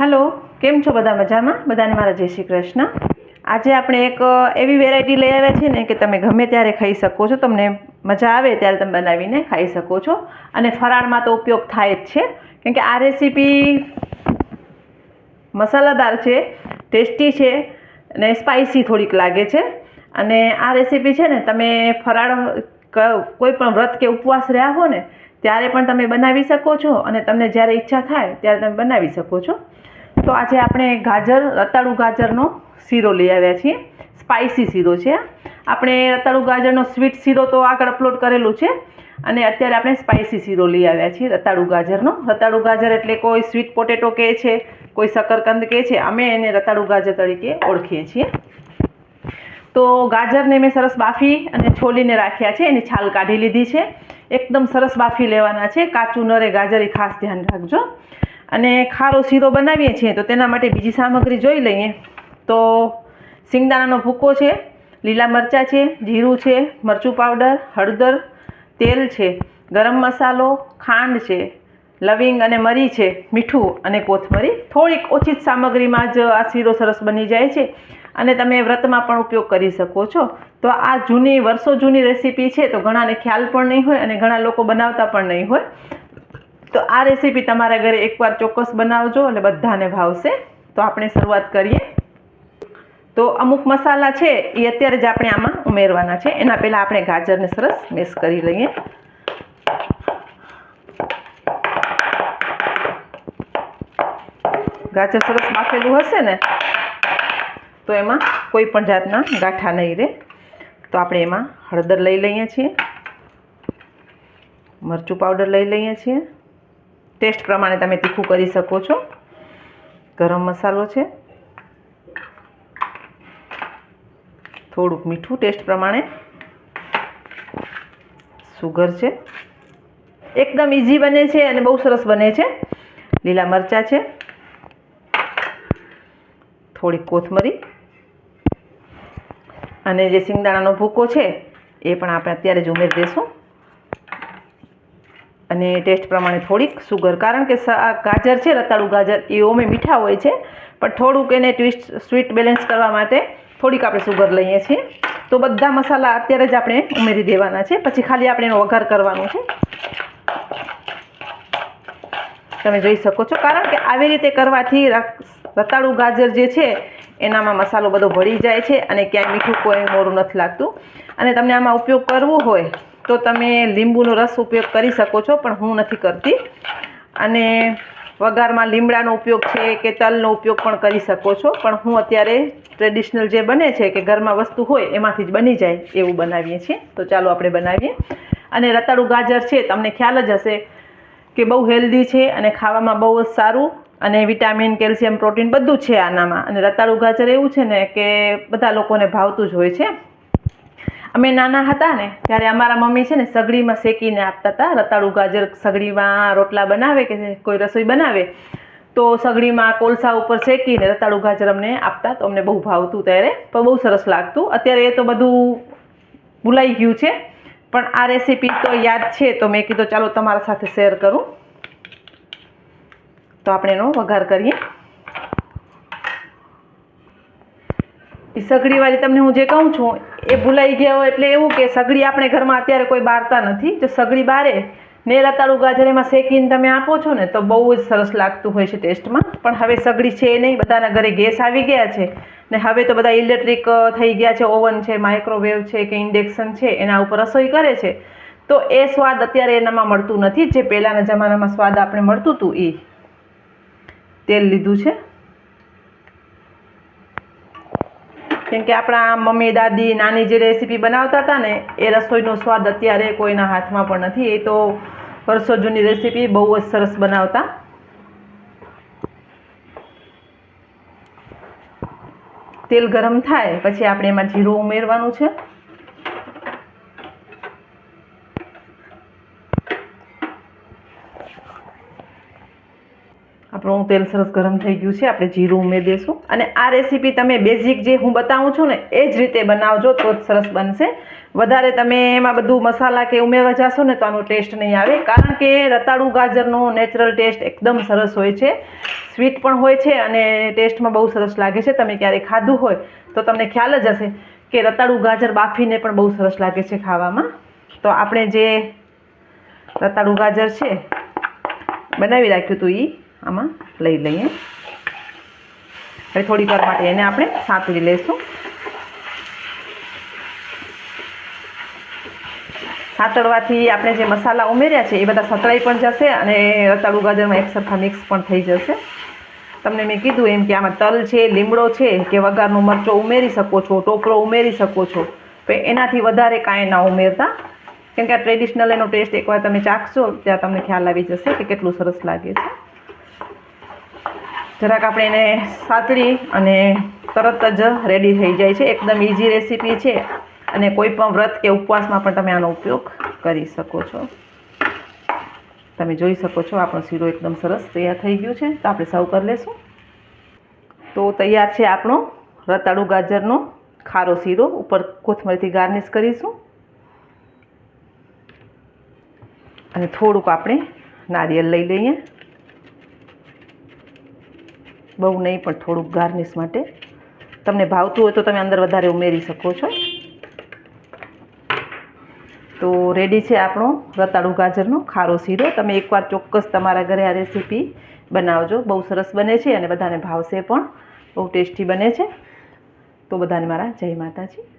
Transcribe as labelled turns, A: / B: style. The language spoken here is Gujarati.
A: હલો, કેમ છો બધા મજામાં? બધાને મારા જય શ્રી કૃષ્ણ. આજે આપણે એક એવી વેરાયટી લઈ આવ્યા છીએ ને કે તમે ગમે ત્યારે ખાઈ શકો છો. તમને મજા આવે ત્યારે તમે બનાવીને ખાઈ શકો છો. અને ફરાળમાં તો ઉપયોગ થાય જ છે. કેમ કે આ રેસીપી મસાલાદાર છે, ટેસ્ટી છે અને સ્પાઇસી થોડીક લાગે છે. અને આ રેસીપી છે ને, તમે ફરાળ કોઈ પણ વ્રત કે ઉપવાસ રહ્યા હો ને, ત્યારે પણ તમે બનાવી શકો છો અને તમને જ્યારે ઈચ્છા થાય ત્યારે તમે બનાવી શકો છો. તો આજે આપણે ગાજર, રતાળુ ગાજરનો શીરો લઈ આવ્યા છીએ. સ્પાઇસી શીરો છે આપણે રતાળુ ગાજરનો સ્વીટ શીરો તો આગળ અપલોડ કરેલું છે. અને અત્યારે આપણે સ્પાઇસી શીરો લઈ આવ્યા છીએ, રતાળુ ગાજરનો. રતાળુ ગાજર એટલે કોઈ સ્વીટ પોટેટો કહે છે, કોઈ શકરકંદ કહે છે, અમે એને રતાળુ ગાજર તરીકે ઓળખીએ છીએ. તો ગાજરને મેં સરસ બાફી અને છોલીને રાખ્યા છે, એની છાલ કાઢી લીધી છે. એકદમ સરસ બાફી લેવાના છે. કાચું નરે ગાજર ખાસ ધ્યાન રાખજો. અને ખારો શીરો બનાવીએ છીએ, તો તેના માટે બીજી સામગ્રી જોઈ લઈએ. તો સિંગદાણાનો ભૂકો છે, લીલા મરચાં છે, જીરું છે, મરચું પાવડર, હળદર, તેલ છે, ગરમ મસાલો, ખાંડ છે, લવિંગ અને મરી છે, મીઠું અને કોથમરી. થોડીક ઓછી જ સામગ્રીમાં જ આ શીરો સરસ બની જાય છે. અને તમે વ્રતમાં પણ ઉપયોગ કરી શકો છો. તો આ જૂની, વર્ષો જૂની રેસીપી છે, તો ઘણાને ખ્યાલ પણ નહીં હોય અને ઘણા લોકો બનાવતા પણ નહીં હોય. તો આ રેસીપી તમારા ઘરે એકવાર ચોક્કસ બનાવજો એટલે બધાને ભાવશે. તો આપણે શરૂઆત કરીએ. તો અમુક મસાલા છે, એ અત્યારે જ આપણે આમાં ઉમેરવાના છે. એના પહેલાં આપણે ગાજરને સરસ મિક્સ કરી લઈએ. ગાજર સરસ બાફેલું હશે ને તો એમાં કોઈ પણ જાતના ગાંઠા નહીં રહે. તો આપણે એમાં હળદર લઈ લઈએ છીએ. મરચું પાવડર લઈ લઈએ છીએ. ટેસ્ટ પ્રમાણે તમે તીખું કરી શકો છો. ગરમ મસાલો છે. થોડુંક મીઠું ટેસ્ટ પ્રમાણે. સુગર છે. એકદમ ઇઝી બને છે અને બહુ સરસ બને છે. લીલા મરચાં છે. થોડીક કોથમરી. અને જે સિંગદાણાનો ભૂકો છે, એ પણ આપણે અત્યારે જ ઉમેરી દઈશું અને ટેસ્ટ પ્રમાણે થોડીક સુગર, કારણ કે ગાજર છે, રતાળું ગાજર, એ ઓમે મીઠા હોય છે, પણ થોડુંક એને ટ્વિસ્ટ, સ્વીટ બેલેન્સ કરવા માટે થોડીક આપણે સુગર લઈએ છીએ. તો બધા મસાલા અત્યારે જ આપણે ઉમેરી દેવાના છે, પછી ખાલી આપણે એનો વઘાર કરવાનો છે. તમે જોઈ શકો છો, કારણ કે આવી રીતે કરવાથી રતાળુ ગાજર જે છે એનામાં મસાલો બધો ભળી જાય છે અને ક્યાંય મીઠું કોઈ મોરું નથી લાગતું. અને તમને આમાં ઉપયોગ કરવો હોય તો તમે લીંબુનો રસ ઉપયોગ કરી શકો છો, પણ હું નથી કરતી. અને વઘારમાં લીમડાનો ઉપયોગ છે કે તલનો ઉપયોગ પણ કરી શકો છો, પણ હું અત્યારે ટ્રેડિશનલ જે બને છે કે ઘરમાં વસ્તુ હોય એમાંથી જ બની જાય એવું બનાવીએ છીએ. તો ચાલો આપણે બનાવીએ. અને રતાળું ગાજર છે, તમને ખ્યાલ જ હશે કે બહુ હેલ્ધી છે અને ખાવામાં બહુ જ સારું અને વિટામિન, કેલ્શિયમ, પ્રોટીન બધું છે આનામાં. અને રતાળુ ગાજર એવું છે ને કે બધા લોકોને ભાવતું જ હોય છે. અમે નાના હતા ને, ત્યારે અમારા મમ્મી છે ને સગડીમાં શેકીને આપતા હતા. રતાળુ ગાજર સગડીમાં રોટલા બનાવે કે કોઈ રસોઈ બનાવે, તો સગડીમાં કોલસા ઉપર શેકીને રતાળુ ગાજર અમને આપતા. તો અમને બહુ ભાવતું ત્યારે, પણ બહુ સરસ લાગતું. અત્યારે એ તો બધું ભૂલાઈ ગયું છે. પણ આ રેસીપી તો યાદ છે, તો મેં કીધું ચાલો તમારા સાથે શેર કરું. તો આપણે એનો વઘાર કરીએ. એ સગડીવાળી તમને હું જે કહું છું, એ ભૂલાઈ ગયા હોય એટલે એવું કે સગડી આપણે ઘરમાં અત્યારે કોઈ બારતા નથી. જો સગડી બારે ને રતાળું ગાજર એમાં શેકીને તમે આપો છો ને, તો બહુ જ સરસ લાગતું હોય છે ટેસ્ટમાં. પણ હવે સગડી છે નહીં, બધાના ઘરે ગેસ આવી ગયા છે. ને હવે તો બધા ઇલેક્ટ્રિક થઈ ગયા છે, ઓવન છે, માઇક્રોવેવ છે, કે ઇન્ડેક્શન છે, એના ઉપર રસોઈ કરે છે. તો એ સ્વાદ અત્યારે એનામાં મળતું નથી. જે પહેલાંના જમાનામાં સ્વાદ આપણે મળતું હતું એ તેલ લીધું છે. કેમ કે આપણા મમ્મી, દાદી, નાની જે રેસીપી બનાવતા હતા ને, એ રસોઈનો સ્વાદ અત્યારે કોઈના હાથમાં પણ નથી. એ તો વર્ષો જૂની રેસીપી બહુ જ સરસ બનાવતા. તેલ ગરમ થાય, પછી આપણે એમાં જીરું ઉમેરવાનું છે આપણું તેલ સરસ ગરમ થઈ ગયું છે. આપણે જીરું ઉમેરી દેશું અને આ રેસીપી તમે બેઝિક જે હું બતાવું છું ને, એ જ રીતે બનાવજો તો જ સરસ બનશે. વધારે તમે એમાં બધું મસાલા કે ઉમેરવા જાશો ને તો આનો ટેસ્ટ નહીં આવે. કારણ કે રતાળુ ગાજરનો નેચરલ ટેસ્ટ એકદમ સરસ હોય છે. સ્વીટ પણ હોય છે અને ટેસ્ટમાં બહુ સરસ લાગે છે. તમે ક્યારેય ખાધું હોય તો તમને ખ્યાલ જ હશે કે રતાળુ ગાજર બાફીને પણ બહુ સરસ લાગે છે ખાવામાં. તો આપણે જે રતાળુ ગાજર છે, બનાવી રાખ્યું હતું એ આમાં લઈ લઈએ. હવે થોડીક વાર માટે એને આપણે સાતરી લઈશું સાતળવાથી આપણે જે મસાલા ઉમેર્યા છે, એ બધા સતળાઈ પણ જશે અને રતાળું ગાજરમાં એક સરખા મિક્સ પણ થઈ જશે. તમને મેં કીધું એમ કે આમાં તલ છે, લીમડો છે, કે વઘારનો મરચો ઉમેરી શકો છો, ટોપરો ઉમેરી શકો છો. તો એનાથી વધારે કાંઈ ના ઉમેરતા. કેમ કે આ ટ્રેડિશનલ એનો ટેસ્ટ એકવાર તમે ચાખશો, ત્યાં તમને ખ્યાલ આવી જશે કે કેટલું સરસ લાગે છે. જરાક આપણે એને સાતળી અને તરત જ રેડી થઈ જાય છે. એકદમ ઇઝી રેસીપી છે. અને કોઈ પણ વ્રત કે ઉપવાસમાં પણ તમે આનો ઉપયોગ કરી શકો છો. તમે જોઈ શકો છો, આપણો શીરો એકદમ સરસ તૈયાર થઈ ગયું છે. તો આપણે સર્વ કરી લેશું. તો તૈયાર છે આપણો રતાળુ ગાજરનો ખારો શીરો. ઉપર કોથમરીથી ગાર્નિશ કરીશું. અને થોડુંક આપણે નારિયેળ લઈ લઈએ. બહુ નહીં, પણ થોડુંક ગાર્નિશ માટે. તમને ભાવતું હોય તો તમે અંદર વધારે ઉમેરી શકો છો. તો રેડી છે આપણો રતાળુ ગાજરનો ખારો શીરો. તમે એકવાર ચોક્કસ તમારા ઘરે આ રેસીપી બનાવજો. બહુ સરસ બને છે અને બધાને ભાવશે પણ. બહુ ટેસ્ટી બને છે. તો બધાને મારા જય માતાજી.